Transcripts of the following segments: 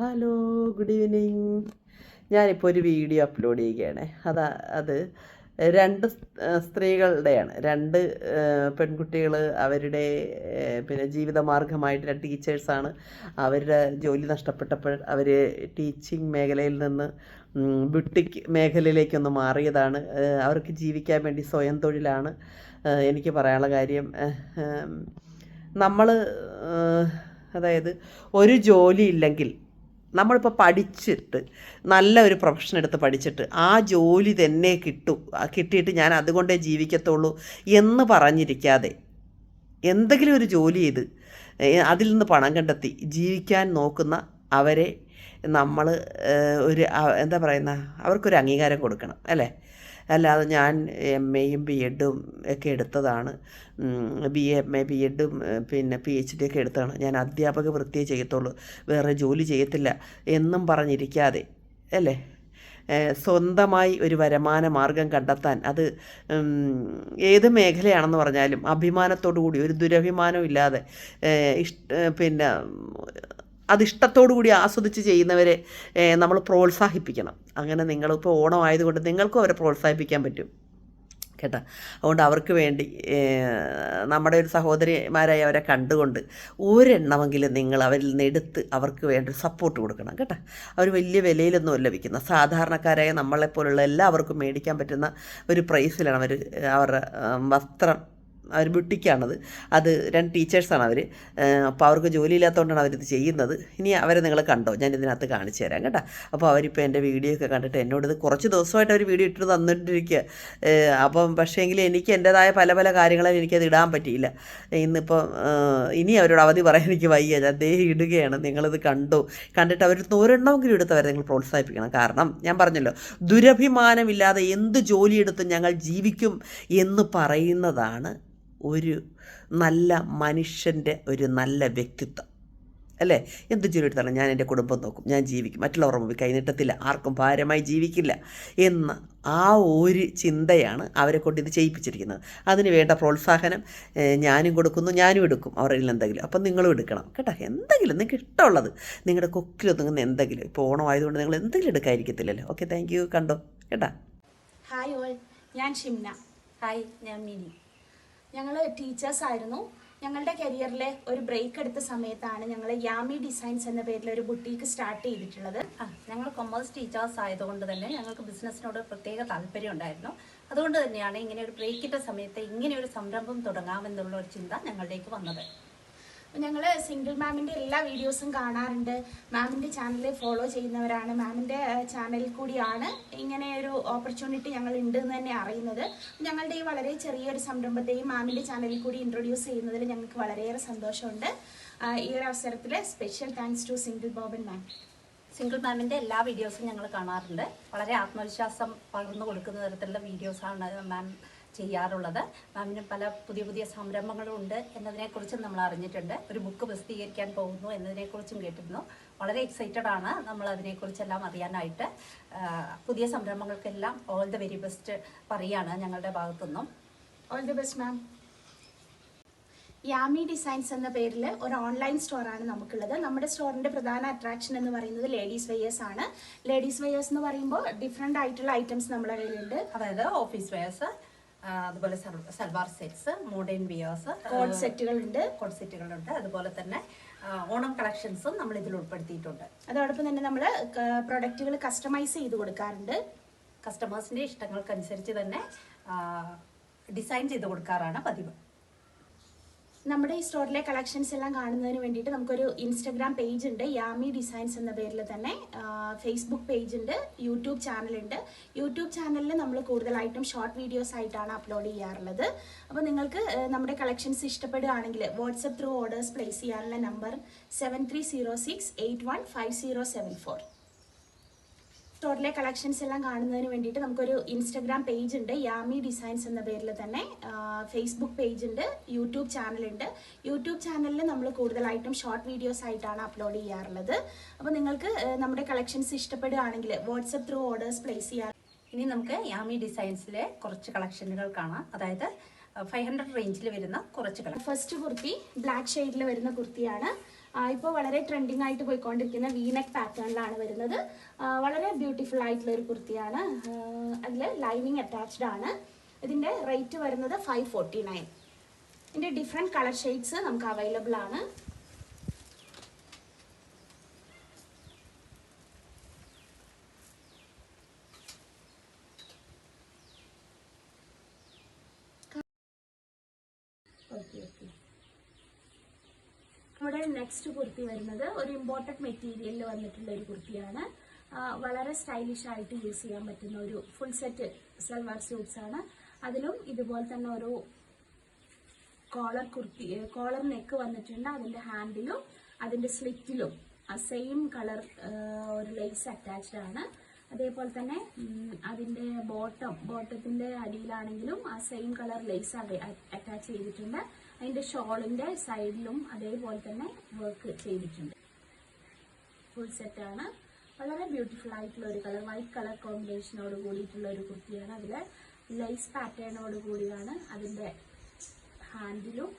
Hello good evening ഞാനിപ്പോൾ ഒരു video upload ചെയ്യുകയാണ്. അതാ അത് രണ്ട് സ്ത്രീകളുടെയാണ്. രണ്ട് പെൺകുട്ടികൾ അവരുടെ പിന്നെ ജീവിതമാർഗമായിട്ട് ടീച്ചേഴ്സാണ്. അവരുടെ ജോലി നഷ്ടപ്പെട്ടപ്പോൾ അവർ ടീച്ചിങ് മേഖലയിൽ നിന്ന് ബുട്ടിക് മേഖലയിലേക്കൊന്ന് മാറിയതാണ്. അവർക്ക് ജീവിക്കാൻ വേണ്ടി സ്വയം തൊഴിലാണ്. എനിക്ക് പറയാനുള്ള കാര്യം നമ്മൾ അതായത് ഒരു ജോലി ഇല്ലെങ്കിൽ നമ്മളിപ്പോൾ പഠിച്ചിട്ട് നല്ല ഒരു പ്രൊഫഷൻ എടുത്ത് പഠിച്ചിട്ട് ആ ജോലി തന്നെ കിട്ടൂ. കിട്ടിയിട്ട് ഞാൻ അതുകൊണ്ടേ ജീവിക്കത്തുള്ളൂ എന്ന് പറഞ്ഞിരിക്കാതെ എന്തെങ്കിലും ഒരു ജോലി ചെയ്ത് അതിൽ നിന്ന് പണം കണ്ടെത്തി ജീവിക്കാൻ നോക്കുന്ന അവരെ നമ്മൾ ഒരു എന്താ പറയുന്ന അവർക്കൊരു അംഗീകാരം കൊടുക്കണം അല്ലേ? അല്ലാതെ ഞാൻ എം എയും ബി എഡും ഒക്കെ എടുത്തതാണ്. B A M A B എഡും പിന്നെ പി എച്ച് ഡി ഒക്കെ എടുത്തതാണ്. ഞാൻ അധ്യാപക വൃത്തിയെ ചെയ്യത്തുള്ളൂ. വേറെ ജോലി ചെയ്യത്തില്ല. എന്നും പറഞ്ഞിരിക്കാതെ അല്ലേ? സ്വന്തമായി ഒരു വരുമാന മാർഗം കണ്ടെത്താൻ. അത് ഏത് മേഖലയാണെന്ന് പറഞ്ഞാലും അഭിമാനത്തോടു കൂടി ഒരു ദുരഭിമാനം ഇല്ലാതെ ഇഷ്ട പിന്നെ അത് ഇഷ്ടത്തോടു കൂടി ആസ്വദിച്ച് ചെയ്യുന്നവരെ നമ്മൾ പ്രോത്സാഹിപ്പിക്കണം. അങ്ങനെ നിങ്ങളിപ്പോൾ ഓണം ആയതുകൊണ്ട് നിങ്ങൾക്കും അവരെ പ്രോത്സാഹിപ്പിക്കാൻ പറ്റും. കേട്ടോ? അതുകൊണ്ട് അവർക്ക് വേണ്ടി നമ്മുടെ ഒരു സഹോദരിമാരായി അവരെ കണ്ടുകൊണ്ട് ഒരെണ്ണമെങ്കിലും നിങ്ങൾ അവരിൽ നിന്ന് എടുത്ത് അവർക്ക് വേണ്ടി സപ്പോർട്ട് കൊടുക്കണം. കേട്ടോ? അവർ വലിയ വിലയിലൊന്നുമല്ല വിൽക്കുന്ന സാധാരണക്കാരായ നമ്മളെപ്പോലുള്ള എല്ലാവർക്കും മേടിക്കാൻ പറ്റുന്ന ഒരു പ്രൈസിലാണ് അവർ അവരുടെ വസ്ത്രം അവർ ബുട്ടിക്കാണത് അത് രണ്ട് ടീച്ചേഴ്സാണ് അവർ. അപ്പോൾ അവർക്ക് ജോലിയില്ലാത്തതുകൊണ്ടാണ് അവരിത് ചെയ്യുന്നത്. ഇനി അവരെ നിങ്ങൾ കണ്ടോ? ഞാൻ ഇതിനകത്ത് കാണിച്ചു തരാം കേട്ടോ. അപ്പോൾ അവരിപ്പോൾ എന്റെ വീഡിയോ ഒക്കെ കണ്ടിട്ട് എന്നോട് ഇത് കുറച്ച് ദിവസമായിട്ട് അവർ വീഡിയോ ഇട്ട് തന്നിട്ടിരിക്കുക. അപ്പം പക്ഷേങ്കിൽ എനിക്ക് എന്റേതായ പല പല കാര്യങ്ങളിൽ എനിക്കത് ഇടാൻ പറ്റിയില്ല. ഇന്നിപ്പോൾ ഇനി അവരോട് അവധി പറയാൻ എനിക്ക് വയ്യ. ഞാൻ ദേ ഇടുകയാണ്. നിങ്ങളിത് കണ്ടു? കണ്ടിട്ട് അവർ ഒരെണ്ണമെങ്കിലും എടുത്ത് അവരെ നിങ്ങൾ പ്രോത്സാഹിപ്പിക്കണം. കാരണം ഞാൻ പറഞ്ഞല്ലോ ദുരഭിമാനമില്ലാതെ എന്ത് ജോലിയെടുത്ത് ഞങ്ങൾ ജീവിക്കും എന്ന് പറയുന്നതാണ് ഒരു നല്ല മനുഷ്യന്റെ ഒരു നല്ല വ്യക്തിത്വം. അല്ലേ? എന്ത് ജോലി ഞാൻ എന്റെ കുടുംബം നോക്കും. ഞാൻ ജീവിക്കും. മറ്റുള്ളവർ മുമ്പിൽ കൈനീട്ടത്തില്ല ആർക്കും ഭാരമായി ജീവിക്കില്ല എന്ന ആ ഒരു ചിന്തയാണ് അവരെ കൊണ്ട് ഇത് ചെയ്യിപ്പിച്ചിരിക്കുന്നത്. അതിന് വേണ്ട പ്രോത്സാഹനം ഞാനും കൊടുക്കുന്നു ഞാനും എടുക്കും. അവരിൽ എന്തെങ്കിലും. അപ്പം നിങ്ങളും എടുക്കണം. കേട്ടോ? എന്തെങ്കിലും നിങ്ങൾക്ക് ഇഷ്ടമുള്ളത്. നിങ്ങളുടെ കൊക്കിലൊതുങ്ങുന്ന എന്തെങ്കിലും. ഇപ്പോൾ ഓണം ആയതുകൊണ്ട് നിങ്ങൾ എന്തെങ്കിലും എടുക്കാതിരിക്കത്തില്ലല്ലോ. Okay thank you. കണ്ടോ? കേട്ടാ? Hi all. ഞാൻ ഷിംന. ഹായ് ഞാൻ മിനി. ഞങ്ങൾ ടീച്ചേഴ്സ് ആയിരുന്നു. ഞങ്ങളുടെ കരിയറിലെ ഒരു ബ്രേക്ക് എടുത്ത സമയത്താണ് ഞങ്ങൾ യാമി ഡിസൈൻസ് എന്ന പേരിൽ ഒരു ബുട്ടീക്ക് സ്റ്റാർട്ട് ചെയ്തിട്ടുള്ളത്. ഞങ്ങൾ കൊമേഴ്സ് ടീച്ചേഴ്സ് ആയതുകൊണ്ട് തന്നെ ഞങ്ങൾക്ക് ബിസിനസ്സിനോട് പ്രത്യേക താല്പര്യം ഉണ്ടായിരുന്നു. അതുകൊണ്ട് തന്നെയാണ് ഇങ്ങനെ ഒരു ബ്രേക്കിന്റെ സമയത്ത് ഇങ്ങനെ ഒരു സംരംഭം തുടങ്ങാമെന്നുള്ള ഒരു ചിന്ത ഞങ്ങളിലേക്ക് വന്നത്. ഞങ്ങൾ സിംഗിൾ മാമിന്റെ എല്ലാ വീഡിയോസും കാണാറുണ്ട്. മാമിന്റെ ചാനൽ ഫോളോ ചെയ്യുന്നവരാണ്. മാമിന്റെ ചാനലിൽ കൂടിയാണ് ഇങ്ങനെ ഒരു ഓപ്പർച്യൂണിറ്റി ഞങ്ങൾ ഉണ്ട് എന്ന് തന്നെ അറിയുന്നത്. ഞങ്ങളുടെ ഈ വളരെ ചെറിയൊരു സംരംഭത്തെയും മാമിന്റെ ചാനലിൽ കൂടി ഇൻട്രൊഡ്യൂസ് ചെയ്യുന്നതിൽ ഞങ്ങൾക്ക് വളരെയേറെ സന്തോഷമുണ്ട്. ഈ ഒരു അവസരത്തിൽ special thanks to single Boban ma'am single മാമിന്റെ എല്ലാ വീഡിയോസും ഞങ്ങൾ കാണാറുണ്ട്. വളരെ ആത്മവിശ്വാസം പകർന്നു കൊടുക്കുന്ന തരത്തിലുള്ള വീഡിയോസാണ് മാം ചെയ്യാറുള്ളത്. മാമിന് പല പുതിയ പുതിയ സംരംഭങ്ങളും ഉണ്ട് എന്നതിനെക്കുറിച്ചും നമ്മൾ അറിഞ്ഞിട്ടുണ്ട്. ഒരു ബുക്ക് പ്രസിദ്ധീകരിക്കാൻ പോകുന്നു എന്നതിനെക്കുറിച്ചും കേട്ടിരുന്നു. വളരെ എക്സൈറ്റഡ് ആണ് നമ്മൾ അതിനെക്കുറിച്ചെല്ലാം അറിയാനായിട്ട്. പുതിയ സംരംഭങ്ങൾക്കെല്ലാം ഓൾ ദ വെരി ബെസ്റ്റ് പറയാണ് ഞങ്ങളുടെ ഭാഗത്തുനിന്നും. All the best ma'am Yami designs എന്ന പേരിൽ ഒരു ഓൺലൈൻ സ്റ്റോറാണ് നമുക്കുള്ളത്. നമ്മുടെ സ്റ്റോറിന്റെ പ്രധാന അട്രാക്ഷൻ എന്ന് പറയുന്നത് ലേഡീസ് വെയേഴ്സ് ആണ്. ലേഡീസ് വെയേഴ്സ് എന്ന് പറയുമ്പോൾ ഡിഫറെന്റ് ആയിട്ടുള്ള ഐറ്റംസ് നമ്മുടെ കയ്യിലുണ്ട്. അതായത് ഓഫീസ് വെയേഴ്സ് അതുപോലെ salwar sets modern wears code സെറ്റുകളുണ്ട് code സെറ്റുകളുണ്ട് അതുപോലെ തന്നെ ഓണം കളക്ഷൻസും നമ്മൾ ഇതിൽ ഉൾപ്പെടുത്തിയിട്ടുണ്ട്. അതോടൊപ്പം തന്നെ നമ്മൾ പ്രൊഡക്റ്റുകൾ കസ്റ്റമൈസ് ചെയ്ത് കൊടുക്കാറുണ്ട്. കസ്റ്റമേഴ്സിന്റെ ഇഷ്ടങ്ങൾക്കനുസരിച്ച് തന്നെ ഡിസൈൻ ചെയ്ത് കൊടുക്കാറാണ് പതിവ്. നമ്മുടെ ഈ സ്റ്റോറിലെ കളക്ഷൻസ് എല്ലാം കാണുന്നതിന് വേണ്ടിയിട്ട് നമുക്കൊരു ഇൻസ്റ്റഗ്രാം പേജ് ഉണ്ട് യാമി ഡിസൈൻസ് എന്ന പേരിൽ തന്നെ. ഫേസ്ബുക്ക് പേജ് ഉണ്ട് യൂട്യൂബ് ചാനലുണ്ട് യൂട്യൂബ് ചാനലിൽ നമ്മൾ കൂടുതലായിട്ടും ഷോർട്ട് വീഡിയോസ് ആയിട്ടാണ് അപ്ലോഡ് ചെയ്യാറുള്ളത്. അപ്പോൾ നിങ്ങൾക്ക് നമ്മുടെ കളക്ഷൻസ് ഇഷ്ടപ്പെടുകയാണെങ്കിൽ വാട്സപ്പ് ത്രൂ ഓർഡേഴ്സ് പ്ലേസ് ചെയ്യാനുള്ള number seven three zero six eight one five zero seven four സ്റ്റോറിലെ collections എല്ലാം കാണുന്നതിന് വേണ്ടിയിട്ട് നമുക്കൊരു ഇൻസ്റ്റഗ്രാം പേജ് ഉണ്ട് യാമി ഡിസൈൻസ് എന്ന പേരിൽ തന്നെ. ഫേസ്ബുക്ക് പേജ് ഉണ്ട് യൂട്യൂബ് ചാനലുണ്ട് യൂട്യൂബ് ചാനലിൽ നമ്മൾ കൂടുതലായിട്ടും ഷോർട്ട് വീഡിയോസ് ആയിട്ടാണ് അപ്ലോഡ് ചെയ്യാറുള്ളത്. അപ്പോൾ നിങ്ങൾക്ക് നമ്മുടെ കളക്ഷൻസ് ഇഷ്ടപ്പെടുകയാണെങ്കിൽ വാട്സപ്പ് ത്രൂ ഓർഡേഴ്സ് പ്ലേസ് ചെയ്യാൻ ഇനി നമുക്ക് യാമി ഡിസൈൻസിലെ കുറച്ച് കളക്ഷനുകൾ കാണാം. അതായത് ഫൈവ് ഹൺഡ്രഡ് റേഞ്ചിൽ വരുന്ന കുറച്ച് കളർ. ഫസ്റ്റ് കുർത്തി ബ്ലാക്ക് ഷെയ്ഡിൽ വരുന്ന കുർത്തിയാണ്. ഇപ്പോൾ വളരെ ട്രെൻഡിങ് ആയിട്ട് പോയിക്കൊണ്ടിരിക്കുന്ന വീനെക്ക് പാറ്റേണിലാണ് വരുന്നത്. വളരെ ബ്യൂട്ടിഫുൾ ആയിട്ടുള്ള ഒരു കുർത്തിയാണ്. അതിൽ ലൈനിങ് അറ്റാച്ച്ഡ് ആണ്. ഇതിന്റെ റേറ്റ് വരുന്നത് ഫൈവ് ഫോർട്ടി നയൻ ഇതിന്റെ ഡിഫറെന്റ് കളർ ഷെയ്ഡ്സ് നമുക്ക് അവൈലബിൾ ആണ്. ഓക്കെ ഇവിടെ നെക്സ്റ്റ് കുർത്തി വരുന്നത് ഒരു ഇമ്പോർട്ടന്റ് മെറ്റീരിയലിൽ വന്നിട്ടുള്ള ഒരു കുർത്തിയാണ് വളരെ സ്റ്റൈലിഷ് ആയിട്ട് യൂസ് ചെയ്യാൻ പറ്റുന്ന ഒരു ഫുൾ സെറ്റ് സൽവാർ സ്യൂട്ട്സ് ആണ്. അതിലും ഇതുപോലെ തന്നെ ഒരു കോളർ കുർത്തി കോളർ നെക്ക് വന്നിട്ടുണ്ട്. അതിന്റെ ഹാൻഡിലും അതിന്റെ സ്ലിറ്റിലും സെയിം കളർ ഒരു ലേസ് അറ്റാച്ച്ഡ് ആണ്. അതേപോലെ തന്നെ അതിന്റെ ബോട്ടം ബോട്ടത്തിന്റെ അടിയിലാണെങ്കിലും ആ സെയിം കളർ ലേസ് അറ്റാച്ച് ചെയ്തിട്ടുണ്ട്. അതിന്റെ ഷോളിന്റെ സൈഡിലും അതേപോലെ തന്നെ വർക്ക് ചെയ്തിട്ടുണ്ട്. ഫുൾ സെറ്റ് ആണ്. വളരെ ബ്യൂട്ടിഫുൾ ആയിട്ടുള്ള ഒരു കളർ വൈറ്റ് കളർ കോമ്പിനേഷനോട് കൂടിയിട്ടുള്ള ഒരു കുർത്തിയാണ്. അതിൽ ലൈസ് പാറ്റേണോട് കൂടിയാണ് അതിന്റെ ഹാൻഡിലും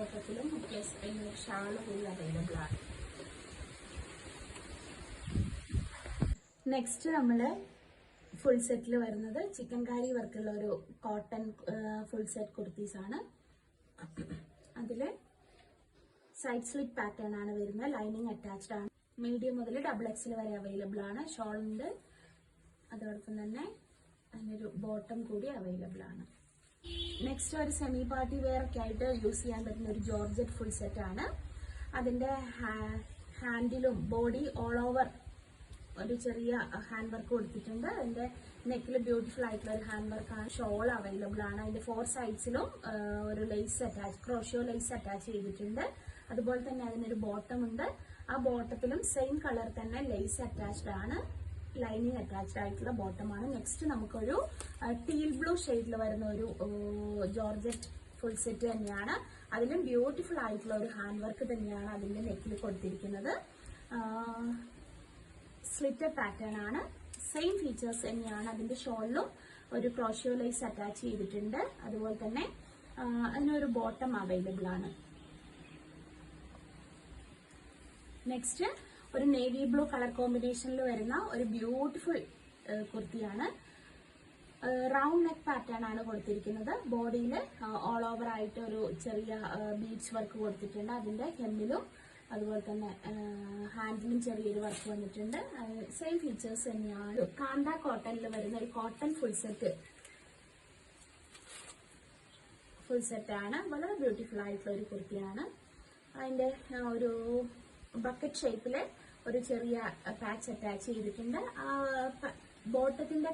അതിന്റെ പ്ലസ് അതിന് ഷാൾ കൂടി അവൈലബിൾ ആണ്. നെക്സ്റ്റ് നമ്മൾ ഫുൾ സെറ്റിൽ വരുന്നത് ചിക്കൻ കാരി വർക്കുള്ള ഒരു കോട്ടൺ ഫുൾ സെറ്റ് കുർത്തീസ് ആണ്. അതിൽ സൈഡ് സ്ലിപ്പ് പാറ്റേൺ ആണ് വരുന്നത്. ലൈനിങ് അറ്റാച്ച്ഡ് ആണ്. മീഡിയം മുതൽ ഡബിൾ എക്സിൽ വരെ അവൈലബിൾ ആണ്. ഷോളിന്റെ അതോടൊപ്പം തന്നെ അതിനൊരു ബോട്ടം കൂടി അവൈലബിൾ ആണ്. നെക്സ്റ്റ് ഒരു സെമി പാർട്ടി വെയർ ഒക്കെ ആയിട്ട് യൂസ് ചെയ്യാൻ പറ്റുന്ന ഒരു ജോർജറ്റ് ഫുൾ സെറ്റ് ആണ്. അതിന്റെ ഹാൻഡിലും ബോഡി ഓൾ ഓവർ ഒരു ചെറിയ ഹാൻഡ് വർക്ക് കൊടുത്തിട്ടുണ്ട്. അതിന്റെ നെക്കിൽ ബ്യൂട്ടിഫുൾ ആയിട്ടുള്ള ഒരു ഹാൻഡ് വർക്കാണ് ഷോൾ അവൈലബിൾ ആണ്. അതിന്റെ ഫോർ സൈഡ്സിലും ഒരു lace attach crochet lace attach ചെയ്തിട്ടുണ്ട്. അതുപോലെ തന്നെ അതിനൊരു ബോട്ടം ഉണ്ട്. ആ ബോട്ടത്തിലും സെയിം കളർ തന്നെ ലേസ് അറ്റാച്ച്ഡ് ആണ്. ലൈനിങ് അറ്റാച്ച്ഡ് ആയിട്ടുള്ള ബോട്ടമാണ് നെക്സ്റ്റ് നമുക്കൊരു ടീൽ ബ്ലൂ ഷെയ്ഡിൽ വരുന്ന ഒരു ജോർജറ്റ് ഫുൾ സെറ്റ് തന്നെയാണ്. അതിലും ബ്യൂട്ടിഫുൾ ആയിട്ടുള്ള ഒരു ഹാൻഡ് വർക്ക് തന്നെയാണ് അതിന്റെ നെക്കിൽ കൊടുത്തിരിക്കുന്നത്. സ്ലിറ്റർ പാറ്റേൺ ആണ്. സെയിം ഫീച്ചേഴ്സ് തന്നെയാണ് അതിന്റെ ഷോളിലും ഒരു ക്രോഷ്യോ ലൈസ് അറ്റാച്ച് ചെയ്തിട്ടുണ്ട്. അതുപോലെ തന്നെ അതിനൊരു ബോട്ടം അവൈലബിൾ ആണ്. നെക്സ്റ്റ് ഒരു നേവി ബ്ലൂ കളർ കോമ്പിനേഷനിൽ വരുന്ന ഒരു ബ്യൂട്ടിഫുൾ കുർത്തിയാണ്. റൗണ്ട് നെക്ക് പാറ്റേൺ ആണ് കൊടുത്തിരിക്കുന്നത്. ബോഡിയിൽ ഓൾ ഓവർ ആയിട്ട് ഒരു ചെറിയ ബീച്ച് വർക്ക് കൊടുത്തിട്ടുണ്ട് അതിന്റെ ഹെമ്മിലും. അതുപോലെ തന്നെ ഹാൻഡിലും ചെറിയൊരു വർക്ക് വന്നിട്ടുണ്ട്. സെയിം ഫീച്ചേഴ്സ് തന്നെയാണ്. കാന്ത കോട്ടണിൽ വരുന്ന ഒരു cotton full set full set ആണ്. വളരെ ബ്യൂട്ടിഫുൾ ആയിട്ടുള്ള ഒരു കുർത്തിയാണ്. അതിന്റെ ഒരു ബക്കറ്റ് ഷേപ്പിൽ ഒരു ചെറിയ പാച്ച് അറ്റാച്ച് ചെയ്തിട്ടുണ്ട്. ബോട്ടത്തിന്റെ